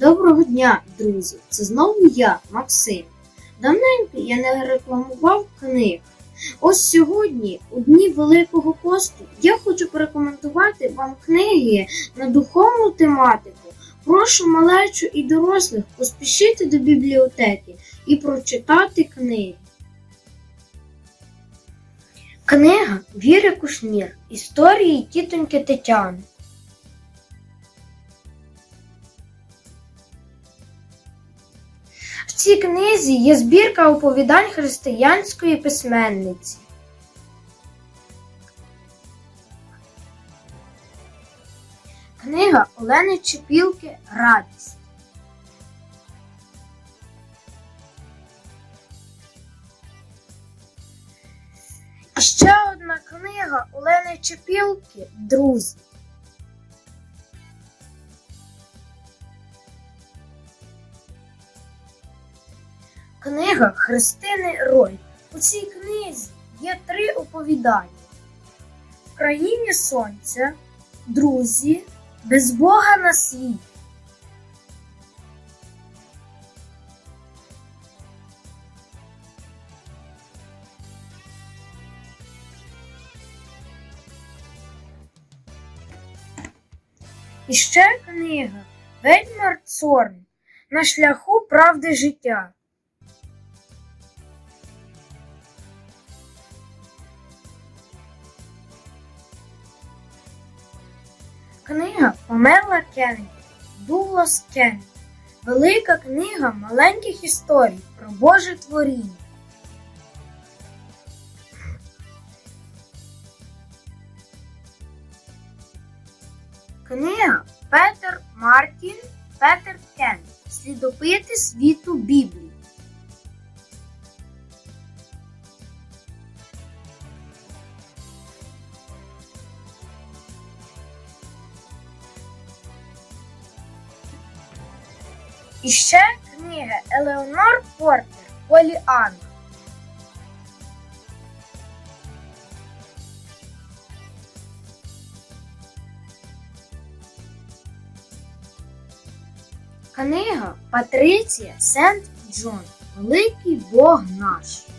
Доброго дня, друзі! Це знову я, Максим. Давненько я не рекламував книг. Ось сьогодні, у дні Великого посту, я хочу порекомендувати вам книги на духовну тематику. Прошу малечу і дорослих поспішити до бібліотеки і прочитати книги. Книга Віри Кушнір. Історії тітоньки Тетяни. В цій книзі є збірка оповідань християнської письменниці. Книга Олени Чепілки Радість. Ще одна книга Олени Чепілки Друзі. Книга Христини Рой. У цій книзі є три оповідання: В країні сонця, друзі, без Бога на світ. І ще книга Ведьмар Цорн на шляху правди життя. Книга Памела Кеннеді, Дуглас Кеннеді. Велика книга маленьких історій про Боже творіння. Книга Петер Мартін Петер Кеннеді. Слідопити світу Біблії. І ще книги Елеонор Портер Поліан. Книга Патриція Сент Джон Великий Бог наш.